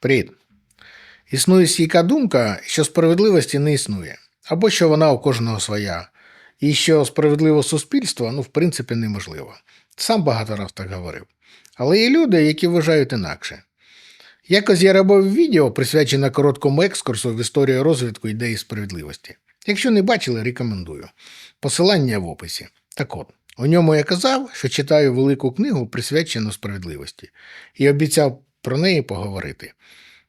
Привіт. Існує стійка думка, що справедливості не існує, або що вона у кожного своя, і що справедливе суспільство, ну, в принципі, неможливо. Сам багато раз так говорив. Але є люди, які вважають інакше. Якось я робив відео, присвячене короткому екскурсу в історію розвитку ідеї справедливості. Якщо не бачили, рекомендую. Посилання в описі. Так от, у ньому я казав, що читаю велику книгу, присвячену справедливості, і обіцяв про неї поговорити.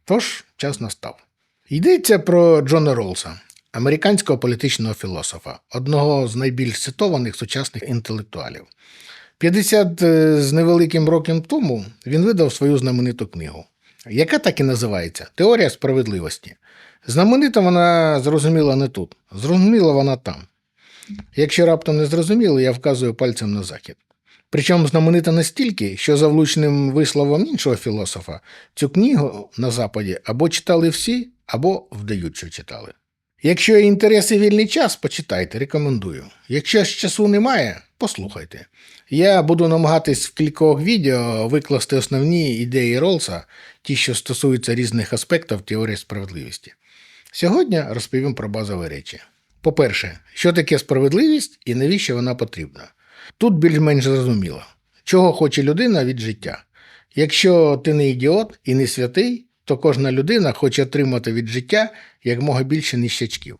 Тож, час настав. Йдеться про Джона Ролса, американського політичного філософа, одного з найбільш цитованих сучасних інтелектуалів. 50 з невеликим років тому він видав свою знамениту книгу, яка так і називається Теорія справедливості. Знаменита вона зрозуміла не тут, зрозуміла вона там. Якщо раптом не зрозуміли, я вказую пальцем на захід. Причому знаменита настільки, що за влучним висловом іншого філософа цю книгу на Западі або читали всі, або вдають, що читали. Якщо є інтерес і вільний час, почитайте, рекомендую. Якщо ж часу немає, послухайте. Я буду намагатись в кількох відео викласти основні ідеї Ролса, ті, що стосуються різних аспектів теорії справедливості. Сьогодні розповім про базові речі. По-перше, що таке справедливість і навіщо вона потрібна. Тут більш-менш зрозуміло, чого хоче людина від життя. Якщо ти не ідіот і не святий, то кожна людина хоче отримати від життя якмога більше ніщачків.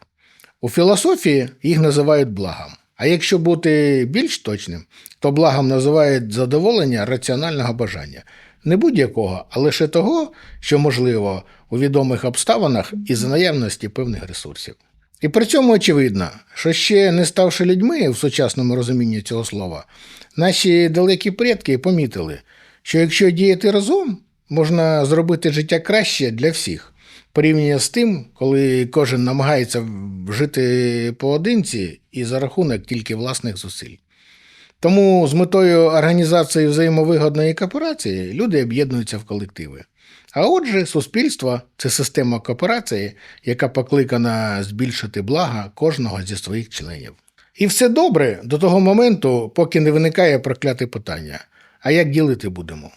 У філософії їх називають благом. А якщо бути більш точним, то благом називають задоволення раціонального бажання. Не будь-якого, а лише того, що можливо у відомих обставинах і за наявності певних ресурсів. І при цьому очевидно, що ще не ставши людьми в сучасному розумінні цього слова, наші далекі предки помітили, що якщо діяти разом, можна зробити життя краще для всіх, порівняно з тим, коли кожен намагається жити поодинці і за рахунок тільки власних зусиль. Тому з метою організації взаємовигодної кооперації люди об'єднуються в колективи. А отже, суспільство це система кооперації, яка покликана збільшити блага кожного зі своїх членів. І все добре до того моменту, поки не виникає прокляте питання: а як ділити будемо?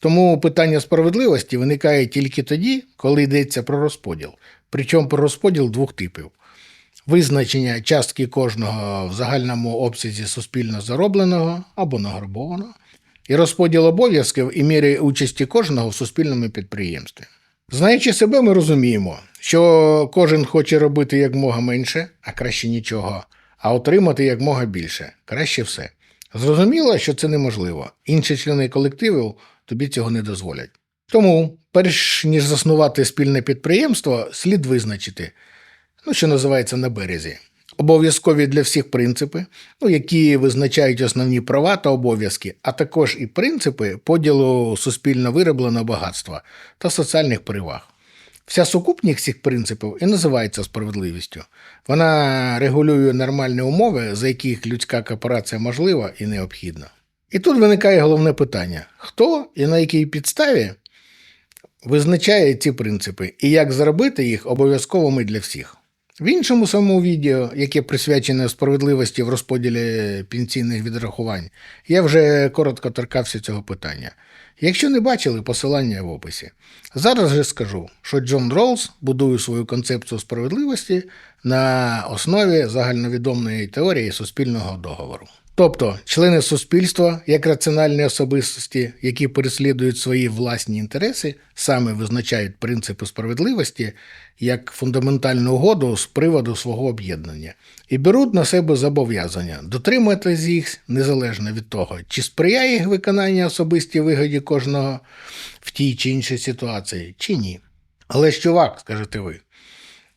Тому питання справедливості виникає тільки тоді, коли йдеться про розподіл, причому про розподіл двох типів: визначення частки кожного в загальному обсязі суспільно заробленого або награбованого, і розподіл обов'язків і міри участі кожного в суспільному підприємстві. Знаючи себе, ми розуміємо, що кожен хоче робити якмога менше, а краще нічого, а отримати якмога більше, краще все. Зрозуміло, що це неможливо. Інші члени колективу тобі цього не дозволять. Тому, перш ніж заснувати спільне підприємство, слід визначити, ну, що називається на березі, обов'язкові для всіх принципи, ну, які визначають основні права та обов'язки, а також і принципи поділу суспільно виробленого багатства та соціальних переваг. Вся сукупність цих принципів і називається справедливістю. Вона регулює нормальні умови, за яких людська кооперація можлива і необхідна. І тут виникає головне питання: хто і на якій підставі визначає ці принципи і як зробити їх обов'язковими для всіх? В іншому самому відео, яке присвячене справедливості в розподілі пенсійних відрахувань, я вже коротко торкався цього питання. Якщо не бачили, посилання в описі. Зараз же скажу, що Джон Ролс будує свою концепцію справедливості на основі загальновідомої теорії суспільного договору. Тобто члени суспільства, як раціональні особистості, які переслідують свої власні інтереси, саме визначають принципи справедливості як фундаментальну угоду з приводу свого об'єднання і беруть на себе зобов'язання дотримуватись їх незалежно від того, чи сприяє їх виконання особистій вигоді кожного в тій чи іншій ситуації, чи ні. Але ж чувак, скажете ви,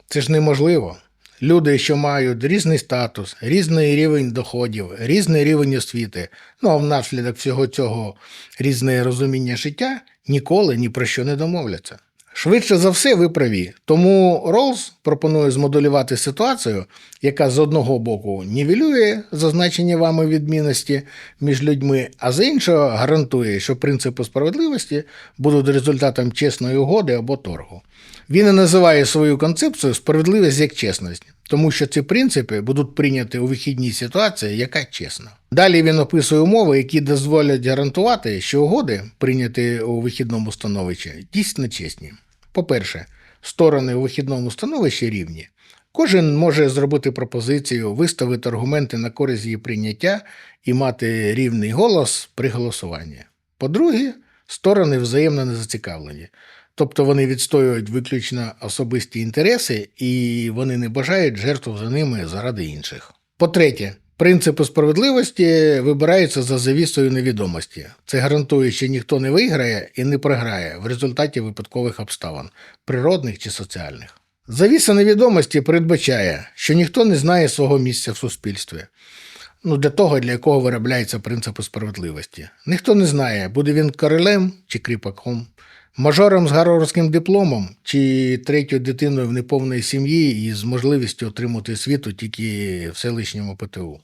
це ж неможливо. Люди, що мають різний статус, різний рівень доходів, різний рівень освіти, ну а внаслідок всього цього різне розуміння життя, ніколи ні про що не домовляться. Швидше за все, ви праві. Тому Ролс пропонує змоделювати ситуацію, яка з одного боку нівелює зазначені вами відмінності між людьми, а з іншого гарантує, що принципи справедливості будуть результатом чесної угоди або торгу. Він і називає свою концепцію справедливість як чесність. тому що ці принципи будуть прийняті у вихідній ситуації, яка чесна. Далі він описує умови, які дозволять гарантувати, що угоди, прийняті у вихідному становищі, дійсно чесні. По-перше, сторони у вихідному становищі рівні. Кожен може зробити пропозицію, виставити аргументи на користь її прийняття і мати рівний голос при голосуванні. По-друге, сторони взаємно не зацікавлені. Тобто вони відстоюють виключно особисті інтереси і вони не бажають жертв за ними заради інших. По-третє, принципи справедливості вибираються за завісою невідомості. Це гарантує, що ніхто не виграє і не програє в результаті випадкових обставин, природних чи соціальних. Завіса невідомості передбачає, що ніхто не знає свого місця в суспільстві. Ну, для того, для якого виробляються принципи справедливості. Ніхто не знає, буде він королем чи кріпаком, мажором з гарвардським дипломом чи третьою дитиною в неповної сім'ї і з можливістю отримати світу тільки в селищньому ПТУ.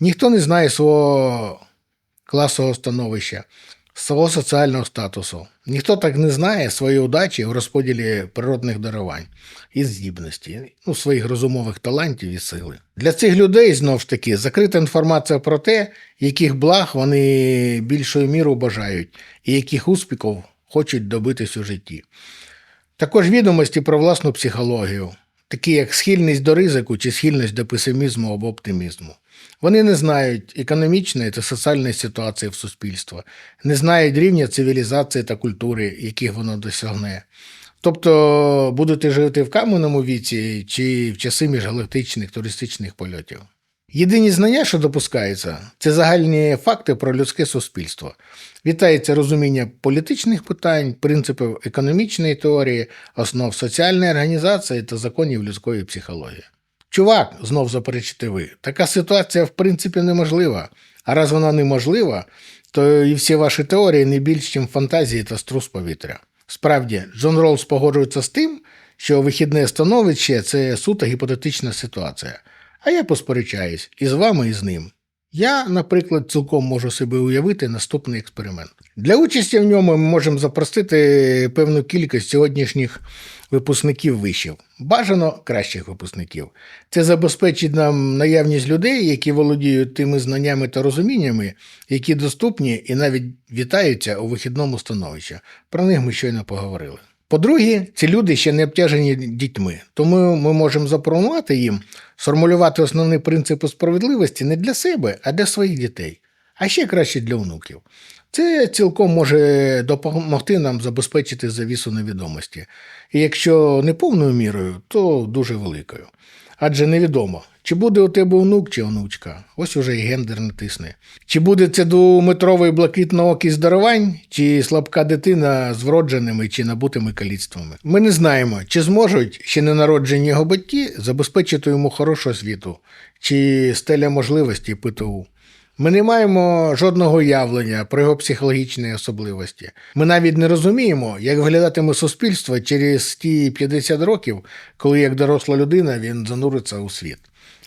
Ніхто не знає свого класового становища, свого соціального статусу. Ніхто так не знає своєї удачі в розподілі природних дарувань і здібності, ну, своїх розумових талантів і сили. Для цих людей знов ж таки закрита інформація про те, яких благ вони більшою мірою бажають і яких успіхів хочуть добитись у житті. Також відомості про власну психологію, такі як схильність до ризику чи схильність до песимізму або оптимізму. Вони не знають економічної та соціальної ситуації в суспільстві, не знають рівня цивілізації та культури, яких воно досягне. Тобто будете жити в кам'яному віці чи в часи міжгалактичних туристичних польотів. Єдині знання, що допускаються, це загальні факти про людське суспільство. Вітається розуміння політичних питань, принципів економічної теорії, основ соціальної організації та законів людської психології. Чувак, знов заперечите ви, така ситуація в принципі неможлива. А раз вона неможлива, то і всі ваші теорії не більш, ніж фантазії та струс повітря. Справді, Джон Роллс погоджується з тим, що вихідне становище це суто гіпотетична ситуація. А я посперечаюсь і з вами, і з ним. Я, наприклад, цілком можу собі уявити наступний експеримент. Для участі в ньому ми можемо запросити певну кількість сьогоднішніх випускників вишів, бажано кращих випускників. Це забезпечить нам наявність людей, які володіють тими знаннями та розуміннями, які доступні і навіть вітаються у вихідному становищі. Про них ми щойно поговорили. По-друге, ці люди ще не обтяжені дітьми, тому ми можемо запропонувати їм сформулювати основні принципи справедливості не для себе, а для своїх дітей, а ще краще для онуків. Це цілком може допомогти нам забезпечити завісу невідомості. І якщо не повною мірою, то дуже великою. Адже невідомо, чи буде у тебе онук чи онучка, ось уже і гендер не тисне. Чи буде це двометровий блакитноокий здарувань, чи слабка дитина з вродженими чи набутими каліцтвами. Ми не знаємо, чи зможуть ще ненароджені його батьки забезпечити йому хорошу освіту, чи стеля можливості ПТУ. Ми не маємо жодного уявлення про його психологічні особливості. Ми навіть не розуміємо, як виглядатиме суспільство через ті 50 років, коли як доросла людина він зануриться у світ.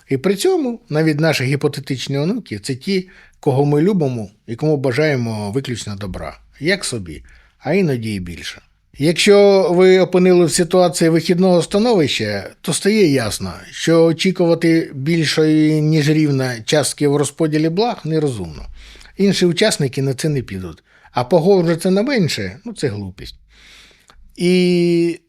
І при цьому навіть наші гіпотетичні онуки це ті, кого ми любимо і кому бажаємо виключно добра, як собі, а іноді і більше. Якщо ви опинили в ситуації вихідного становища, то стає ясно, що очікувати більшої, ніж рівна частки в розподілі благ нерозумно. Інші учасники на це не підуть, а погоджуватися на менше ну це глупість. І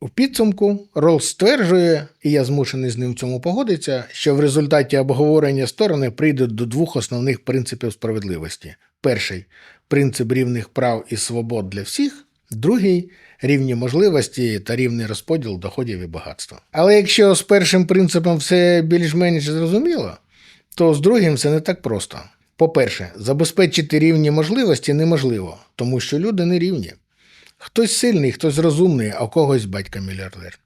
в підсумку Ролл стверджує, і я змушений з ним в цьому погодитися, що в результаті обговорення сторони прийдуть до двох основних принципів справедливості: перший принцип рівних прав і свобод для всіх. Другий рівні можливості та рівний розподіл доходів і багатства. Але якщо з першим принципом все більш-менш зрозуміло, то з другим все не так просто. По-перше, забезпечити рівні можливості неможливо, тому що люди не рівні. Хтось сильний, хтось розумний, а у когось батька мільярдер.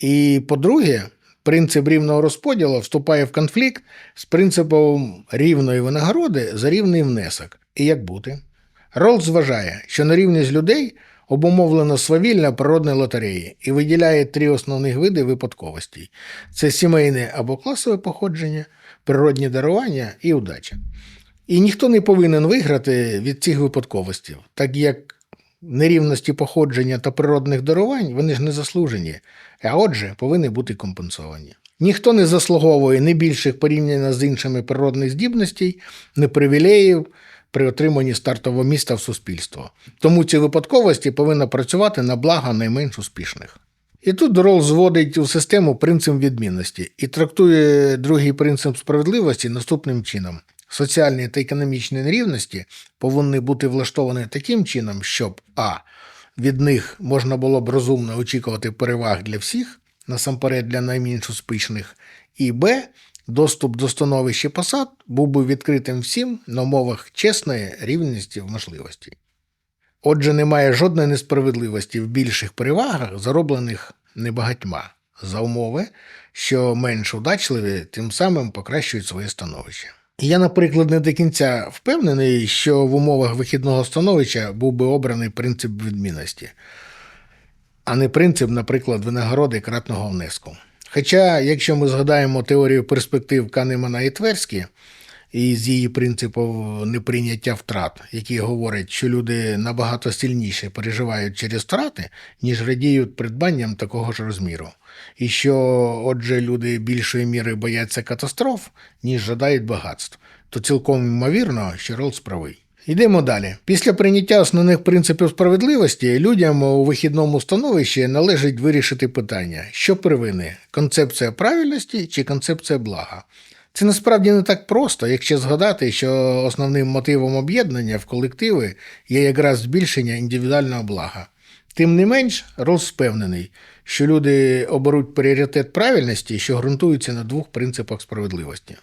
І по-друге, принцип рівного розподілу вступає в конфлікт з принципом рівної винагороди за рівний внесок. І як бути? Роллс вважає, що на рівні з людей обумовлено свавілля природної лотереї і виділяє три основних види випадковостей: це сімейне або класове походження, природні дарування і удача. І ніхто не повинен виграти від цих випадковостей, так як нерівності походження та природних дарувань вони ж не заслужені, а отже, повинні бути компенсовані. Ніхто не заслуговує ні більших порівняно з іншими природних здібностей, ні привілеїв при отриманні стартового міста в суспільство. Тому ці випадковості повинні працювати на благо найменш успішних. І тут Рол зводить у систему принцип відмінності і трактує другий принцип справедливості наступним чином: соціальні та економічні нерівності повинні бути влаштовані таким чином, щоб а. Від них можна було б розумно очікувати переваг для всіх, насамперед для найменш успішних, і б. Доступ до становища посад був би відкритим всім на умовах чесної рівності в можливості. Отже, немає жодної несправедливості в більших перевагах, зароблених небагатьма, за умови, що менш удачливі тим самим покращують своє становище. Я, наприклад, не до кінця впевнений, що в умовах вихідного становища був би обраний принцип відмінності, а не принцип, наприклад, винагороди кратного внеску. Хоча, якщо ми згадаємо теорію перспектив Канемана і Тверські, і з її принципів неприйняття втрат, які говорять, що люди набагато сильніше переживають через втрати, ніж радіють придбанням такого ж розміру. І що, отже, люди більшої міри бояться катастроф, ніж жадають багатств, то цілком ймовірно, що Ролс правий. Йдемо далі. Після прийняття основних принципів справедливості людям у вихідному становищі належить вирішити питання, що первинне – концепція правильності чи концепція блага. Це насправді не так просто, якщо згадати, що основним мотивом об'єднання в колективи є якраз збільшення індивідуального блага. Тим не менш, Рос впевнений, що люди оберуть пріоритет правильності, що ґрунтується на двох принципах справедливості.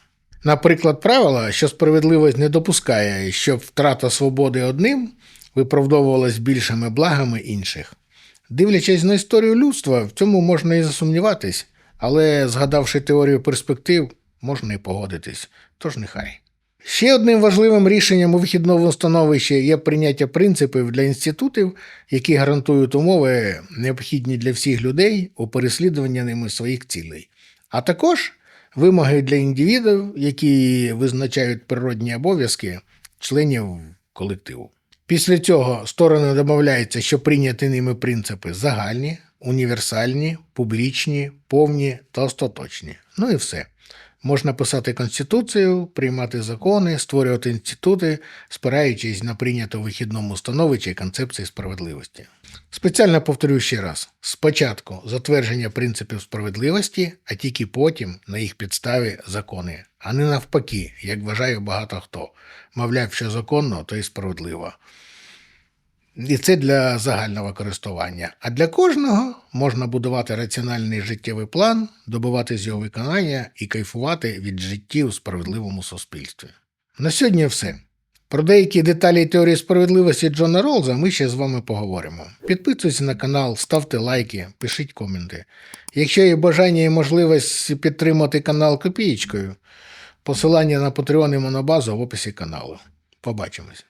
Наприклад, правило, що справедливість не допускає, щоб втрата свободи одним виправдовувалась більшими благами інших. Дивлячись на історію людства, в цьому можна і засумніватись, але згадавши теорію перспектив, можна і погодитись, тож нехай. Ще одним важливим рішенням у вихідному становищі є прийняття принципів для інститутів, які гарантують умови, необхідні для всіх людей у переслідуванні ними своїх цілей, а також вимоги для індивідів, які визначають природні обов'язки членів колективу. Після цього сторони домовляються, що прийняті ними принципи загальні, універсальні, публічні, повні та остаточні. Ну і все. Можна писати конституцію, приймати закони, створювати інститути, спираючись на прийняту у вихідному становищі концепції справедливості. Спеціально повторюю ще раз: спочатку затвердження принципів справедливості, а тільки потім на їх підставі закони, а не навпаки, як вважає багато хто. Мовляв, що законно, то і справедливо. І це для загального користування. А для кожного можна будувати раціональний життєвий план, добиватись його виконання і кайфувати від життів у справедливому суспільстві. На сьогодні все. Про деякі деталі теорії справедливості Джона Ролза ми ще з вами поговоримо. Підписуйтесь на канал, ставте лайки, пишіть коменти. Якщо є бажання і можливість підтримати канал копієчкою, посилання на Patreon і Монобазу в описі каналу. Побачимось.